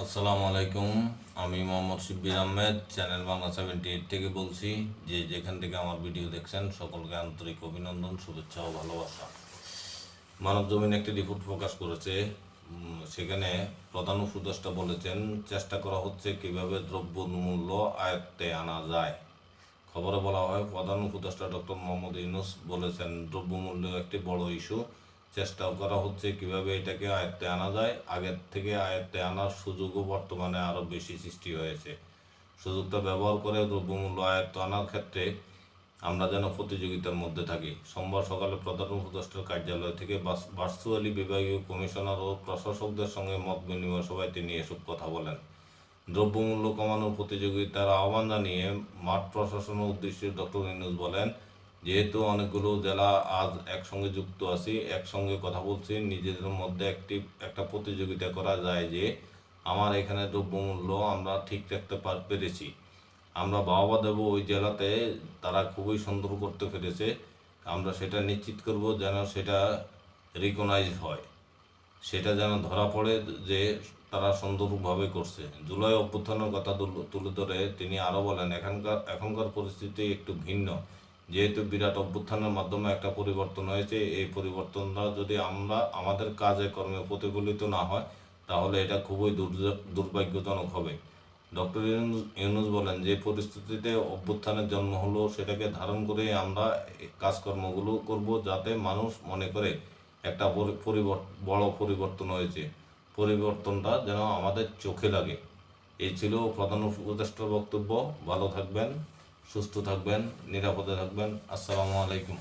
আসসালামু আলাইকুম। আমি Mohammad Shibbir Ahmed, channel Bangla seventy eight থেকে বলছি যে যেখান থেকে আমার ভিডিও দেখছেন, সকলকে আন্তরিক অভিনন্দন, শুভেচ্ছা ও ভালোবাসা। মানব জমিন একটি রিপোর্ট প্রকাশ করেছে। সেখানে প্রধান উপদেষ্টা বলেছেন, চেষ্টা করা হচ্ছে কীভাবে দ্রব্য মূল্য আয়ত্তে আনা যায়। খবরে বলা হয়, প্রধান উপদেষ্টা ডক্টর মোহাম্মদ ইউনুস বলেছেন, দ্রব্যমূল্য একটি বড় ইস্যু চেষ্টাও করা হচ্ছে কীভাবে এটাকে আয়ত্তে আনা যায়। আগের থেকে আয়ত্তে আনার সুযোগও বর্তমানে আরও বেশি সৃষ্টি হয়েছে। সুযোগটা ব্যবহার করে দ্রব্যমূল্য আয়ত্ত আনার ক্ষেত্রে আমরা যেন প্রতিযোগিতার মধ্যে থাকি। সোমবার সকালে প্রধান উপদেষ্টার কার্যালয় থেকে ভার্চুয়ালি বিভাগীয় কমিশনার ও প্রশাসকদের সঙ্গে মত বিনিময় সভায় তিনি এসব কথা বলেন। দ্রব্যমূল্য কমানোর প্রতিযোগিতার আহ্বান জানিয়ে মাঠ প্রশাসনের উদ্দেশ্যে ডক্টর ইনুস বলেন যেহেতু অনেকগুলো জেলা আজ একসঙ্গে যুক্ত আছি, একসঙ্গে কথা বলছি, নিজেদের মধ্যে একটি, একটা প্রতিযোগিতা করা যায় যে আমার এখানে দ্রব্যমূল্য আমরা ঠিক রাখতে পার- পেরেছি। আমরা বাহবা দেব ওই জেলাতে, তারা খুবই সুন্দর করতে পেরেছে। আমরা সেটা নিশ্চিত করব যেন সেটা রিকগনাইজ হয়। সেটা যেন ধরা পড়ে যে তারা সুন্দরভাবে করছে। জুলাই অভ্যুত্থানের কথা তুলে ধরে তিনি আরও বলেন, এখানকার, এখনকার পরিস্থিতি একটু ভিন্ন। যেহেতু বিরাট অভ্যুত্থানের মাধ্যমে একটা পরিবর্তন হয়েছে, এই পরিবর্তনটা যদি আমরা আমাদের কাজে, কর্মে প্রতিফলিত না হয়, তাহলে এটা খুবই দুর্ভাগ্যজনক হবে। ডক্টর ইউনুস বলেন যে পরিস্থিতিতে অভ্যুত্থানের জন্ম হলো সেটাকে ধারণ করে আমরা কাজকর্মগুলো করব যাতে মানুষ মনে করে একটা পরি- পরিবর্ত বড় পরিবর্তন হয়েছে। পরিবর্তনটা যেন আমাদের চোখে লাগে। এই ছিল প্রধান উপদেষ্টার বক্তব্য। ভালো থাকবেন। সুস্থ থাকবেন নিরাপদে থাকবেন। আসসালামু আলাইকুম।